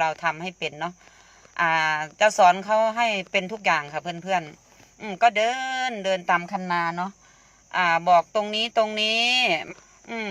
เราทำให้เป็นเนาะอ่าจะสอนเขาให้เป็นทุกอย่างค่ะเพื่อนๆอืมก็เดินเดินตามคันนาเนาะอ่าบอกตรงนี้ตรงนี้ อืม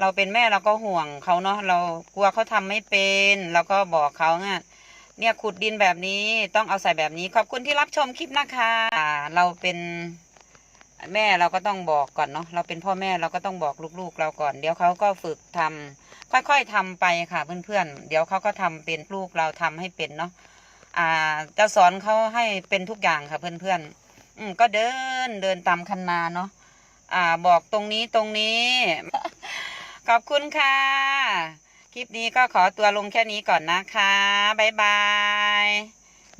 เราเป็นแม่เราก็ห่วงเขาเนาะเรากลัวเขาทำไม่เป็นเราก็บอกเขาเนี่ยเนี่ยขุดดินแบบนี้ต้องเอาใส่แบบนี้ ขอบคุณที่รับชมคลิปนะคะ เราเป็น แม่เราก็ต้องบอกก่อนเนาะเราเป็นพ่อแม่เราก็ต้องบอกลูกๆเราก่อน เดี๋ยวเขาก็ฝึกทำค่อยๆทำไปค่ะเพื่อนๆ เดี๋ยวเขาก็ทำเป็นลูกเราทำให้เป็นเนาะอ่าจะสอนเขาให้เป็นทุกอย่างค่ะเพื่อนๆอืมก็เดินเดินตามคันนาเนาะอ่าบอกตรงนี้ตรงนี้ ขอบคุณค่ะ คลิปนี้ก็ขอตัวลงแค่นี้ก่อนนะคะบ๊ายบาย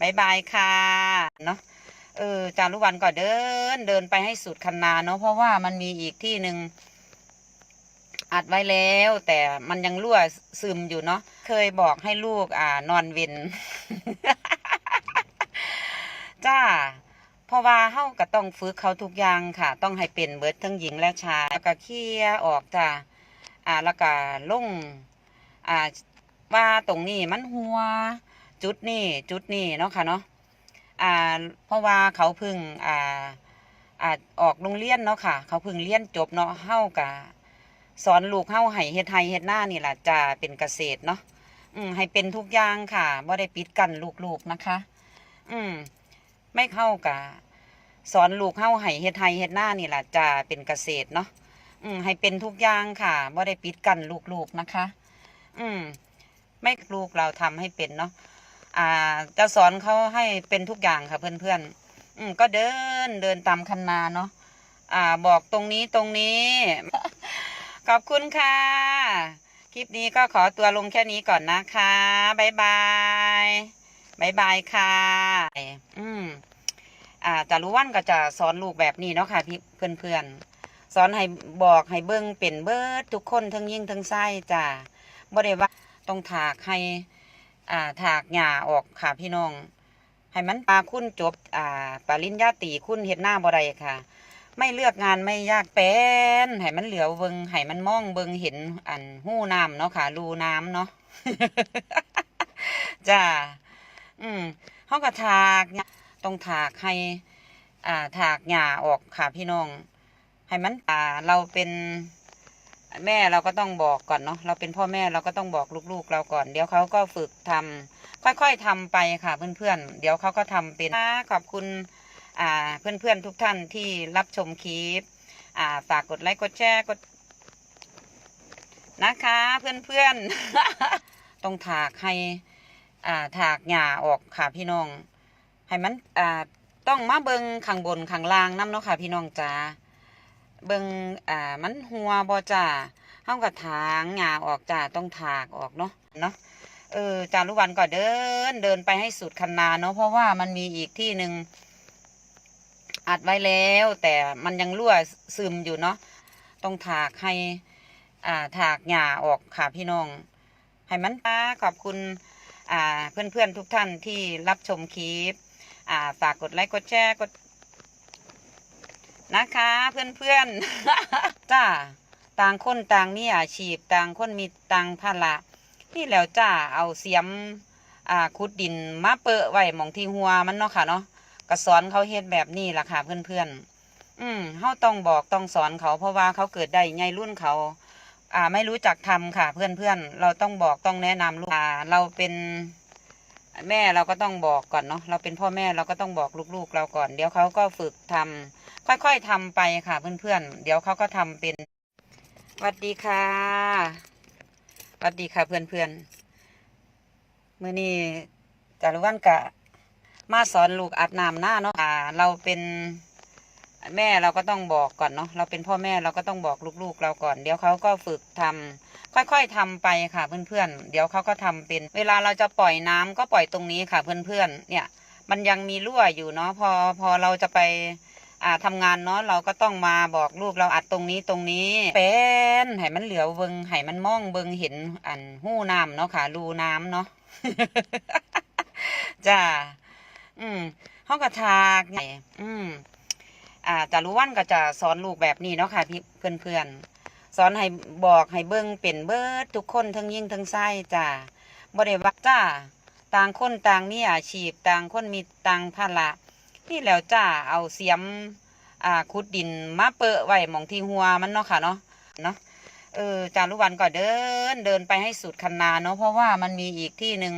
บ๊ายบายค่ะเนาะ เออจารุวันก็เดินเดินไปให้สุดคันนาเนาะเพราะว่ามันมีอีกที่หนึ่งอัดไว้แล้ว แต่มันยังรั่วซึมอยู่เนาะเคยบอกให้ลูกอ่านอนเวนจ้าเพราะว่าเฮาก็ต้องฝึกเขาทุกอย่างค่ะ ต้องให้เป็นเบิดทั้งหญิงและชายแล้วก็เคลียออกจ้าอ่าแล้วก็ลงอ่าว่าตรงนี้มันหัว จุดนี่จุดนี่เนาะค่ะเนาะ อ่าเพราะว่าเขาพึ่งอ่าอ่าออกโรงเรียนเนาะค่ะ เขาพึ่งเรียนจบเนาะเฮากะสอนลูกเฮาให้เฮ็ดไทยเฮ็ดหน้านี่แหละจะเป็นเกษตรเนาะอืมให้เป็นทุกอย่างค่ะบ่ได้ปิดกั้นลูกๆนะคะ อืมไม่เข้ากะสอนลูกเฮาให้เฮ็ดไทยเฮ็ดหน้านี่แหละจะเป็นเกษตรเนาะอืมให้เป็นทุกอย่างค่ะบ่ได้ปิดกั้นลูกๆนะคะ อืมไม่ลูกเราทำให้เป็นเนาะ อ่าจะสอนเขาให้เป็นทุกอย่างค่ะเพื่อนๆอืมก็เดินเดินตามคันนาเนาะอ่าบอกตรงนี้ตรงนี้ ขอบคุณค่ะ คลิปนี้ก็ขอตัวลงแค่นี้ก่อนนะคะบ๊ายบายบายบายค่ะ อืม อ่าจารุวันก็จะสอนลูกแบบนี้เนาะค่ะพี่เพื่อนๆสอนให้บอกให้เบิ้งเป็นเบิดทุกคนทั้งยิ่งทั้งไส้จ้าบ่ได้ว่าต้องถากให้ อ่าถากหญ้าออกค่ะพี่น้อง ให้มันปาคุณจบ อ่าปริญญาตีคุณเฮ็ดหน้าบ่ได้ค่ะ ไม่เลือกงานไม่ยากเป็นให้มันเหลียวเบิงให้มันมองเบิงเห็นอันหู้น้ำเนาะค่ะรูน้ำเนาะจ้าอืมเฮาก็ถากหญ้าต้องถากให้ อ่าถากหญ้าออกค่ะพี่น้อง ให้มันอ่าเราเป็น แม่เราก็ต้องบอกก่อนเนาะเราเป็นพ่อแม่เราก็ต้องบอกลูกๆเราก่อน เดี๋ยวเขาก็ฝึกทำค่อยๆทำไปค่ะเพื่อนๆเดี๋ยวเขาก็ทำเป็นขอบคุณอ่าเพื่อนๆทุกท่านที่รับชมคลิปอ่าฝากกดไลค์กดแชร์กดนะคะ เพื่อนๆต้องถากให้อ่าถากหญ้าออกค่ะพี่น้องให้มันอ่าต้องมาเบิงข้างบนข้างล่างน้ำเนาะค่ะพี่น้องจ้า เบิงอ่ามันหัวบ่จ้าเฮากับถางหญ้าออกจ้าต้องถากออกเนาะเนาะเออจารุวันก็เดินเดินไปให้สุดคันนาเนาะเพราะว่ามันมีอีกที่หนึ่งอัดไว้แล้ว แต่มันยังรั่วซึมอยู่เนาะต้องถากให้อ่าถากหญ้าออกค่ะพี่น้อง ให้มันตาขอบคุณอ่าเพื่อนๆทุกท่านที่รับชมคลิปอ่าฝากกดไลค์กดแชร์กด นะคะเพื่อนๆจ้าต่างคนต่างมีอาชีพต่างคนมีต่างภาระนี่แล้วจ้าเอาเสียมอ่าขุดดินมาเปะไว้หมองที่หัวมันเนาะค่ะเนาะก็สอนเขาเฮ็ดแบบนี้ล่ะค่ะเพื่อนๆอืมเฮาต้องบอกต้องสอนเขาเพราะว่าเขาเกิดได้ไงรุ่นเขา อ่าไม่รู้จักทำค่ะเพื่อนๆเราต้องบอกต้องแนะนำลูกอ่าเราเป็น แม่เราก็ต้องบอกก่อนเนาะเราเป็นพ่อแม่เราก็ต้องบอกลูกๆเราก่อน เดี๋ยวเขาก็ฝึกทำค่อยๆทำไปค่ะเพื่อนๆเดี๋ยวเขาก็ทำเป็นสวัสดีค่ะสวัสดีค่ะเพื่อนๆมื่อนี้จารุวันกะมาสอนลูกอาบน้ำหน้าเนาะเราเป็น แม่เราก็ต้องบอกก่อนเนาะเราเป็นพ่อแม่เราก็ต้องบอกลูกๆ เราก่อน เดี๋ยวเขาก็ฝึกทำค่อยๆทำไปค่ะเพื่อนๆเดี๋ยวเขาก็ทำเป็น เวลาเราจะปล่อยน้ำก็ปล่อยตรงนี้ค่ะเพื่อนๆเนี่ย มันยังมีรั่วอยู่เนาะพอพอเราจะไปอ่าทำงานเนาะเราก็ต้องมาบอกลูกเราอัดตรงนี้ตรงนี้เป็นให้มันเหลียวเบิงให้มันมองเบิงเห็นอันหู้น้ำเนาะค่ะรูน้ำเนาะจ้าอืมเขาก็ทากไงอืม อ่าจารุวันก็จะสอนลูกแบบนี้เนาะค่ะพี่เพื่อนๆสอนให้บอกให้เบิ้งเป็นเบิดทุกคนทั้งยิ่งทั้งไส้จ้าบ่ได้ว่าจ้าต่างคนต่างมีอาชีพต่างคนมีต่างภาระนี่แล้วจ้าเอาเสียมอ่าขุดดินมาเปะไว้หมองที่หัวมันเนาะค่ะเนาะเนาะเออจารุวันก็เดินเดินไปให้สุดคันนาเนาะเพราะว่ามันมีอีกที่หนึ่ง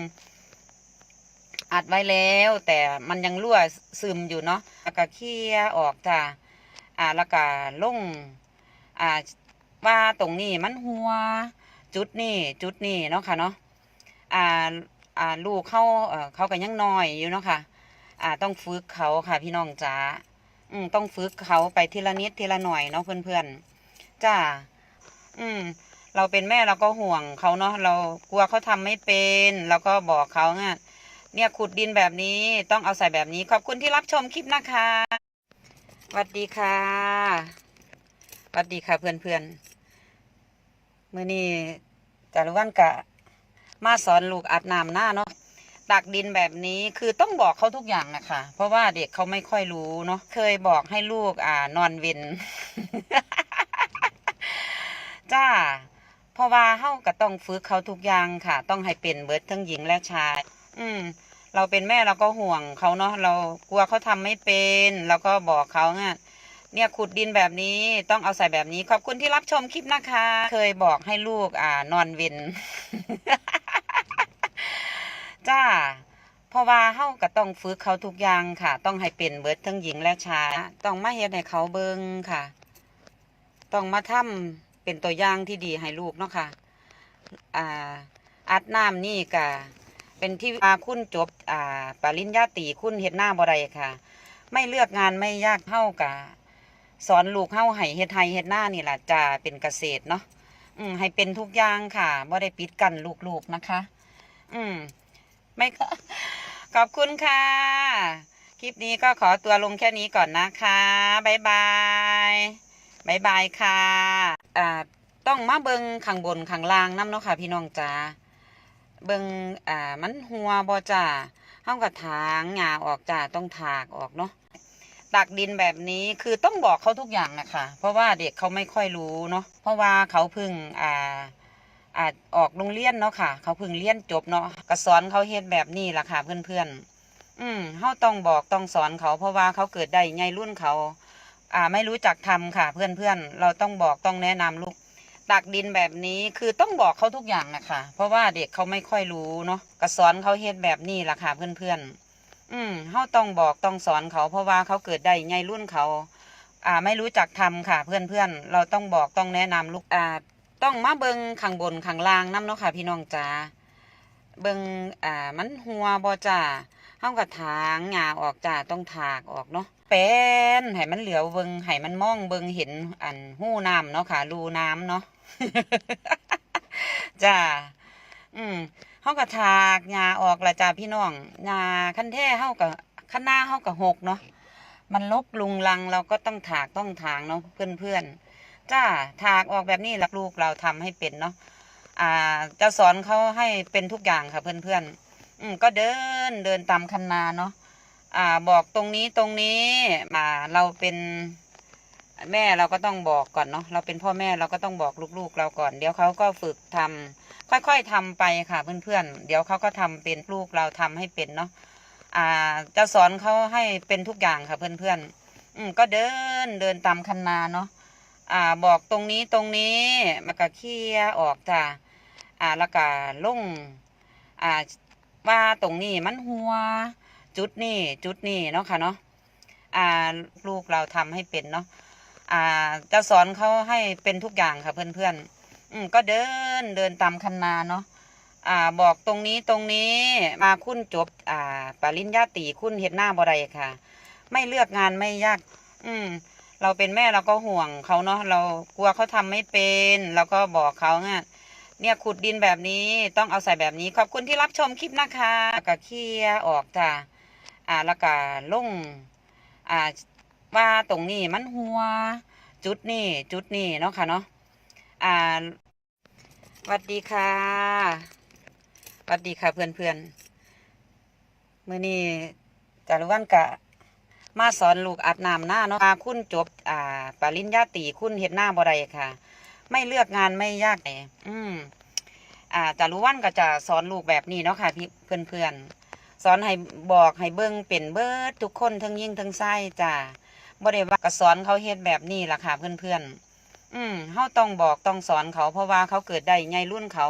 อัดไว้แล้ว แต่มันยังรั่วซึมอยู่เนาะแล้วก็เคลียออกจ้าอ่าแล้วก็ลงอ่าว่าตรงนี้มันหัว จุดนี่จุดนี่เนาะค่ะเนาะอ่าอ่าลูกเขาเขาก็ยังน้อยอยู่เนาะค่ะอ่าต้องฝึกเขาค่ะพี่น้องจ๋าอืมต้องฝึกเขาไปทีละนิดทีละหน่อยเนาะเพื่อนๆจ้าอืมเราเป็นแม่เราก็ห่วงเขาเนาะเรากลัวเขาทำไม่เป็น เราก็บอกเขาเนี่ย เนี่ยขุดดินแบบนี้ต้องเอาใส่แบบนี้ ขอบคุณที่รับชมคลิปนะคะสวัสดีค่ะสวัสดีค่ะเพื่อนๆเมื่อนี้จารุวันกะมาสอนลูกอาบน้ำหน้าเนาะตักดินแบบนี้คือต้องบอกเขาทุกอย่างนะคะ เพราะว่าเด็กเขาไม่ค่อยรู้เนาะเคยบอกให้ลูกอ่านอนเวนจ้าเพราะว่าเฮาก็ต้องฝึกเขาทุกอย่างค่ะ ต้องให้เป็นเบิดทั้งหญิงและชาย อืม เราเป็นแม่เราก็ห่วงเขาเนาะเรากลัวเขาทำไม่เป็นเราก็บอกเขาเนี่ยเนี่ยขุดดินแบบนี้ต้องเอาใส่แบบนี้ ขอบคุณที่รับชมคลิปนะคะ เคยบอกให้ลูกอ่านอนเวนจ้าเพราะว่าเฮาก็ต้องฝึกเขาทุกอย่างค่ะ ต้องให้เป็นเบิดทั้งหญิงและชายต้องมาเฮ็ดให้เขาเบิ่งค่ะ ต้องมาทำเป็นตัวอย่างที่ดีให้ลูกเนาะค่ะอ่าอัดน้ำนี่ก็ เป็นที่อาคุณจบอ่าปริญญาตรีคุณเฮ็ดหน้าบ่ได้ค่ะ ไม่เลือกงานไม่ยากเฮากะสอนลูกเฮาให้เฮ็ดไทยเฮ็ดหน้านี่แหละจะเป็นเกษตรเนาะอืมให้เป็นทุกอย่างค่ะบ่ได้ปิดกั้นลูกๆนะคะ อืม ไม่ก็ขอบคุณค่ะ คลิปนี้ก็ขอตัวลงแค่นี้ก่อนนะคะบายบายบายบายค่ะอ่าต้องมาเบิงข้างบนข้างล่างน้ำเนาะค่ะ พี่น้องจ้า เบิงอ่ามันหัวบอจ้าเฮากับถางหญ้าออกจ้าต้องถากออกเนาะตักดินแบบนี้คือต้องบอกเขาทุกอย่างนะคะ เพราะว่าเด็กเขาไม่ค่อยรู้เนาะเพราะว่าเขาเพิ่งอ่าอาจออกโรงเรียนเนาะค่ะ เขาเพิ่งเรียนจบเนาะก็สอนเขาเฮ็ดแบบนี้ล่ะค่ะเพื่อนๆ อืมเฮาต้องบอกต้องสอนเขา เพราะว่าเขาเกิดได้ไงรุ่นเขา อ่าไม่รู้จักทำค่ะ เพื่อนๆ เราต้องบอกต้องแนะนำลูก ตักดินแบบนี้คือต้องบอกเขาทุกอย่างนะคะเพราะว่าเด็กเขาไม่ค่อยรู้เนาะก็สอนเขาเฮ็ดแบบนี้ล่ะค่ะเพื่อนๆ อืมเฮาต้องบอกต้องสอนเขา เพราะว่าเขาเกิดได้ไงรุ่นเขา อ่าไม่รู้จักทำค่ะ เพื่อนๆ เราต้องบอกต้องแนะนำลูกอ่าต้องมาเบิงข้างบนข้างล่างน้ำเนาะค่ะ พี่น้องจ้าเบิงอ่ามันหัวบอจ้าเฮากับถางหญ้าออกจ้าต้องถากออกเนาะเป็นให้มันเหลียวเบิงให้มันมองเบิงเห็นอันหู้น้ำเนาะค่ะรูน้ำเนาะ จ้าอืมเฮากับถากหญ้าออกละจ้าพี่น้องหญ้าคันแท้เฮากับคันหน้าเฮากับหกเนาะมันลกลุงลังเราก็ต้องถากต้องถางเนาะเพื่อนๆจ้าถากออกแบบนี้ลักลูกเราทำให้เป็นเนาะอ่าจะสอนเขาให้เป็นทุกอย่างค่ะเพื่อนๆอืมก็เดินเดินตามคันนาเนาะอ่าบอกตรงนี้ตรงนี้มาเราเป็น แม่เราก็ต้องบอกก่อนเนาะเราเป็นพ่อแม่เราก็ต้องบอกลูกๆเราก่อน เดี๋ยวเขาก็ฝึกทำค่อยๆทำไปค่ะเพื่อนๆเดี๋ยวเขาก็ทำเป็นลูกเราทำให้เป็นเนาะอ่าจะสอนเขาให้เป็นทุกอย่างค่ะเพื่อนๆอืมก็เดินเดินตามคันนาเนาะอ่าบอกตรงนี้ตรงนี้มันก็เคียออกจ้าอ่าแล้วก็ลงอ่าว่าตรงนี้มันหัว จุดนี่จุดนี่เนาะค่ะเนาะอ่าลูกเราทำให้เป็นเนาะ อ่าจะสอนเขาให้เป็นทุกอย่างค่ะเพื่อนๆอืมก็เดินเดินตามคันนาเนาะอ่าบอกตรงนี้ตรงนี้มาคุณจบอ่าปริญญาตรีคุณเฮ็ดหน้าบ่ได้ค่ะ ไม่เลือกงานไม่ยาก อืมเราเป็นแม่เราก็ห่วงเขาเนาะเรากลัวเขาทำไม่เป็นเราก็บอกเขาเนี่ยเนี่ยขุดดินแบบนี้ต้องเอาใส่แบบนี้ ขอบคุณที่รับชมคลิปนะคะก็เคียออกจ้าอ่าแล้วก็ลงอ่า ว่าตรงนี้มันหัว จุดนี่จุดนี่เนาะค่ะเนาะอ่าสวัสดีค่ะสวัสดีค่ะเพื่อนๆมื้อนี้จารุวันกะ มาสอนลูกอาบน้ำหน้าเนาะคุณจบ อ่า ปริญญาตรีคุณเฮ็ดหน้าบ่ได้ค่ะ ไม่เลือกงานไม่ยากเลยอืมอ่าจารุวันก็จะสอนลูกแบบนี้เนาะค่ะพี่เพื่อนๆสอนให้บอกให้เบิ่งเป็นเบิดทุกคนทั้งยิ่งทั้งไส้จ้า บ่ได้ว่าก็สอนเขาเฮ็ดแบบนี้ล่ะค่ะเพื่อนๆอืมเฮาต้องบอกต้องสอนเขาเพราะว่าเขาเกิดได้ไงรุ่นเขา